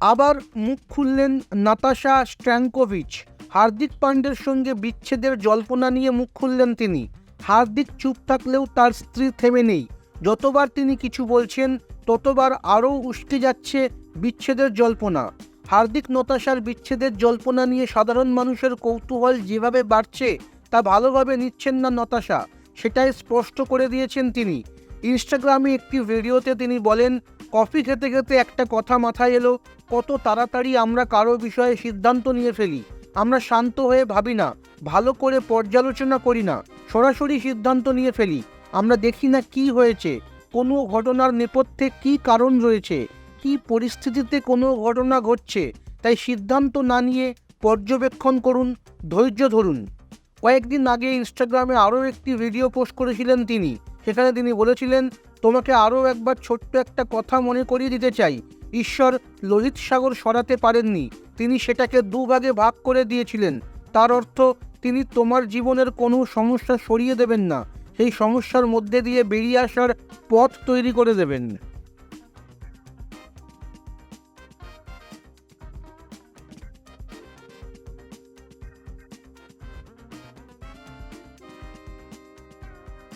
আবার মুখ খুললেন নাতাশা স্ট্র্যাঙ্কোভিচ। হার্দিক পান্ডের সঙ্গে বিচ্ছেদের জল্পনা নিয়ে মুখ খুললেন তিনি। হার্দিক চুপ থাকলেও তার স্ত্রী থেমে নেই। যতবার তিনি কিছু বলছেন, ততবার আরও উস্কে যাচ্ছে বিচ্ছেদের জল্পনা। হার্দিক নতাশার বিচ্ছেদের জল্পনা নিয়ে সাধারণ মানুষের কৌতূহল যেভাবে বাড়ছে, তা ভালোভাবে নিচ্ছেন না নতাশা। সেটাই স্পষ্ট করে দিয়েছেন তিনি। ইনস্টাগ্রামে একটি ভিডিওতে তিনি বলেন কফি খেতে খেতে একটা কথা মাথায় এলো, কত তাড়াতাড়ি আমরা কারও বিষয়ে সিদ্ধান্ত নিয়ে ফেলি। আমরা শান্ত হয়ে ভাবি না, ভালো করে পর্যালোচনা করি না, সরাসরি সিদ্ধান্ত নিয়ে ফেলি। আমরা দেখি না কি হয়েছে, কোনো ঘটনার নেপথ্যে কী কারণ রয়েছে, কী পরিস্থিতিতে কোনো ঘটনা ঘটছে। তাই সিদ্ধান্ত না নিয়ে পর্যবেক্ষণ করুন, ধৈর্য ধরুন। কয়েকদিন আগে ইনস্টাগ্রামে আরও একটি ভিডিও পোস্ট করেছিলেন তিনি। সেখানে তিনি বলেছিলেন তোমাকে আরও একবার ছোট্ট একটা কথা মনে করিয়ে দিতে চাই। ঈশ্বর লোহিত সাগর সরাতে পারেননি। তিনি সেটাকে দুভাগে ভাগ করে দিয়েছিলেন। তার অর্থ, তিনি তোমার জীবনের কোনো সমস্যা সরিয়ে দেবেন না। সেই সমস্যার মধ্যে দিয়ে বেরিয়ে আসার পথ তৈরি করে দেবেন।